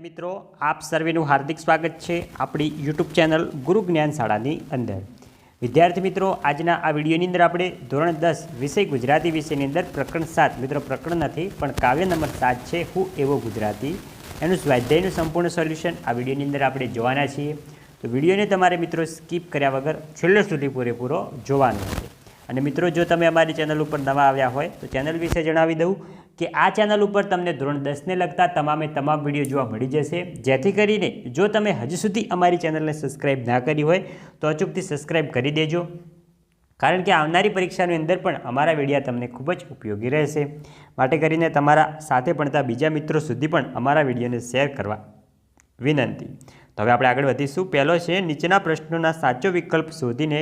વિદ્યાર્થી મિત્રો, આપ સર્વેનું હાર્દિક સ્વાગત છે આપણી યુટ્યુબ ચેનલ ગુરુ જ્ઞાન શાળાની અંદર. વિદ્યાર્થી મિત્રો, આજના આ વિડીયોની અંદર આપણે ધોરણ દસ વિષય ગુજરાતી વિષયની અંદર પ્રકરણ સાત, મિત્રો પ્રકરણ નથી, પણ કાવ્ય નંબર સાત છે, હું એવો ગુજરાતી. એનું સ્વાધ્યાયનું સંપૂર્ણ સોલ્યુશન આ વિડીયોની અંદર આપણે જોવાના છીએ. તો વિડીયોને તમારે મિત્રો સ્કીપ કર્યા વગર છેલ્લે સુધી પૂરેપૂરો જોવાનો છે. અને મિત્રો, જો તમે અમારી ચેનલ ઉપર નવા આવ્યા હોય, તો ચેનલ વિશે જણાવી દઉં. કે આ ચેનલ ઉપર તમને ધોરણ દસને લગતા તમામે તમામ વીડિયો જોવા મળી જશે. જેથી કરીને જો તમે હજી સુધી અમારી ચેનલને સબસ્ક્રાઈબ ના કરી હોય, તો અચૂકથી સબસ્ક્રાઈબ કરી દેજો. કારણ કે આવનારી પરીક્ષાની અંદર પણ અમારા વિડીયા તમને ખૂબ જ ઉપયોગી રહેશે. માટે કરીને તમારા સાથે ભણતા બીજા મિત્રો સુધી પણ અમારા વિડીયોને શેર કરવા વિનંતી. તો હવે આપણે આગળ વધીશું. પહેલો છે, નીચેના પ્રશ્નોના સાચો વિકલ્પ શોધીને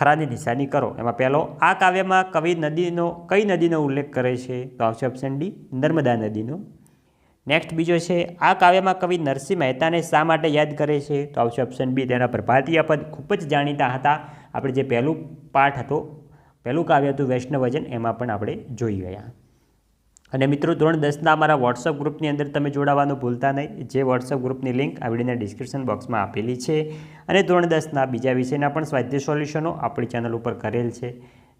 ખરાની નિશાની કરો. એમાં પહેલો, આ કાવ્યમાં કવિ નદીનો, કઈ નદીનો ઉલ્લેખ કરે છે? તો આવશે ઓપ્શન ડી નર્મદા નદીનો. નેક્સ્ટ બીજો છે, આ કાવ્યમાં કવિ નરસિંહ મહેતાને શા માટે યાદ કરે છે? તો આવશે ઓપ્શન બી તેના પ્રભાતીય પદ ખૂબ જ જાણીતા હતા. આપણે જે પહેલું પાઠ હતો, પહેલું કાવ્ય હતું વૈષ્ણવજન, એમાં પણ આપણે જોઈ ગયા. અને મિત્રો ધોરણ દસના અમારા વોટ્સઅપ ગ્રુપની અંદર તમે જોડાવાનું ભૂલતા નહીં. જે વોટ્સઅપ ગ્રુપની લિંક આ વિડીયોના ડિસ્ક્રિપ્શન બોક્સમાં આપેલી છે. અને ધોરણ દસના બીજા વિષયના પણ સ્વાધ્યાય સોલ્યુશનો આપણી ચેનલ ઉપર કરેલ છે,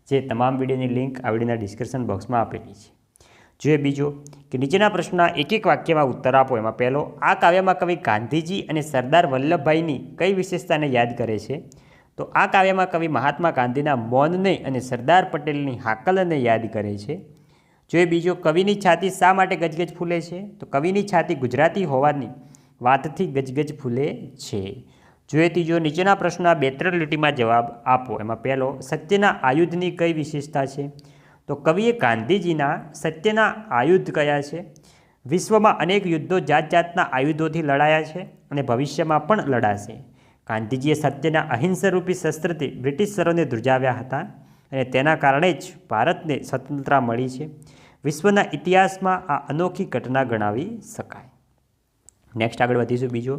જે તમામ વિડીયોની લિંક આ વિડીયોના ડિસ્ક્રિપ્શન બોક્સમાં આપેલી છે. જોઈએ બીજો, કે નીચેના પ્રશ્નના એક એક વાક્યમાં ઉત્તર આપો. એમાં પહેલો, આ કાવ્યમાં કવિ ગાંધીજી અને સરદાર વલ્લભભાઈની કઈ વિશેષતાને યાદ કરે છે? તો આ કાવ્યમાં કવિ મહાત્મા ગાંધીના મૌનને અને સરદાર પટેલની હાકલને યાદ કરે છે. જોઈએ બીજો કવિની છાતી શા માટે ગજગજ ફૂલે છે? તો કવિની છાતી ગુજરાતી હોવાની વાતથી ગજગજ ફૂલે છે. જોઈએ ત્રીજો નીચેના પ્રશ્નના બે ત્રણ લીટીમાં જવાબ આપો. એમાં પહેલો, સત્યના આયુધની કઈ વિશેષતા છે? તો કવિએ ગાંધીજીના સત્યના આયુધ કયા છે? વિશ્વમાં અનેક યુદ્ધો જાત જાતના આયુધોથી લડાયા છે અને ભવિષ્યમાં પણ લડાશે. ગાંધીજીએ સત્યના અહિંસારૂપી શસ્ત્રથી બ્રિટિશરોને ધ્રુજાવ્યા હતા અને તેના કારણે જ ભારતને સ્વતંત્રતા મળી છે. વિશ્વના ઇતિહાસમાં આ અનોખી ઘટના ગણાવી શકાય. નેક્સ્ટ આગળ વધીશું બીજો,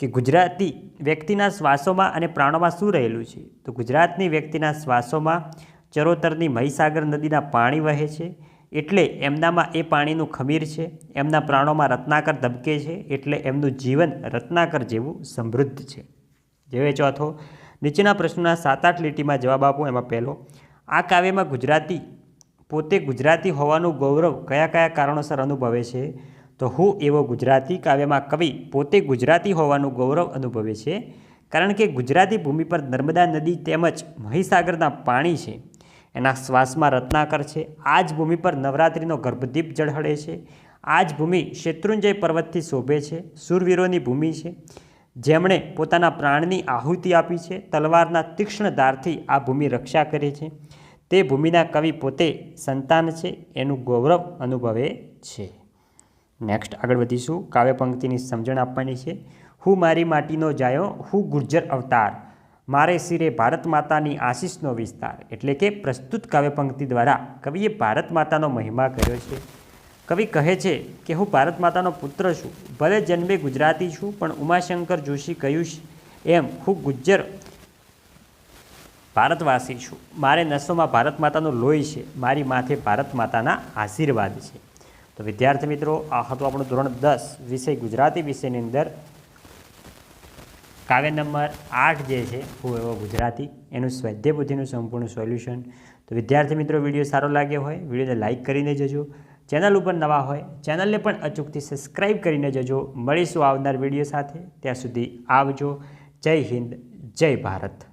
કે ગુજરાતી વ્યક્તિના શ્વાસોમાં અને પ્રાણોમાં શું રહેલું છે? તો ગુજરાતની વ્યક્તિના શ્વાસોમાં ચરોતરની મહીસાગર નદીના પાણી વહે છે, એટલે એમનામાં એ પાણીનું ખમીર છે, એમના પ્રાણોમાં રત્નાકર ધબકે છે, એટલે એમનું જીવન રત્નાકર જેવું સમૃદ્ધ છે. જેવે ચોથો નીચેના પ્રશ્નોના સાત આઠ લીટીમાં જવાબ આપો એમાં પહેલો, આ કાવ્યમાં ગુજરાતી પોતે ગુજરાતી હોવાનું ગૌરવ કયા કયા કારણોસર અનુભવે છે? તો હું એવો ગુજરાતી કાવ્યમાં કવિ પોતે ગુજરાતી હોવાનું ગૌરવ અનુભવે છે. કારણ કે ગુજરાતી ભૂમિ પર નર્મદા નદી તેમજ મહીસાગરના પાણી છે. એના શ્વાસમાં રત્નાકર છે. આ જ ભૂમિ પર નવરાત્રિનો ગર્ભદીપ જળહળે છે. આ જ ભૂમિ શેત્રુંજય પર્વતથી શોભે છે. શૂરવીરોની ભૂમિ છે. જેમણે પોતાના પ્રાણની આહુતિ આપી છે. તલવારના તીક્ષ્ણ ધારથી આ ભૂમિ રક્ષા કરે છે. તે ભૂમિના કવિ પોતે સંતાન છે, એનું ગૌરવ અનુભવે છે. નેક્સ્ટ આગળ વધીશું. કાવ્ય પંક્તિની સમજણ આપવાની છે. હું મારી માટીનો જાયો, હું ગુર્જર અવતાર. મારે શિરે ભારત માતાની આશીષનો વિસ્તાર. એટલે કે પ્રસ્તુત કાવ્ય પંક્તિ દ્વારા કવિએ ભારત માતાનો મહિમા કર્યો છે. કવિ કહે છે કે હું ભારત માતાનો પુત્ર છું. ભલે જન્મે ગુજરાતી છું, પણ ઉમાશંકર જોશી કહ્યું એમ, હું ગુજ્જર ભારતવાસી છું. મારે નસોમાં ભારત માતાનું લોહી છે. મારી માથે ભારત માતાના આશીર્વાદ છે. તો વિદ્યાર્થી મિત્રો, આ હતું આપણું ધોરણ દસ, વિષય ગુજરાતી વિષયની અંદર. કાવ્ય નંબર આઠ જે છે, હું એવો ગુજરાતી. એનું સ્વાધ્યાય બુદ્ધિનું સંપૂર્ણ સોલ્યુશન. તો વિદ્યાર્થી મિત્રો, વીડિયો સારો લાગ્યો હોય, વિડીયોને લાઇક કરીને જજો. ચેનલ ઉપર નવા હોય, ચેનલને પણ અચૂકથી સબસ્ક્રાઈબ કરીને જજો. મળીશું આવનાર વીડિયો સાથે. ત્યાં સુધી આવજો. જય હિન્દ, જય ભારત.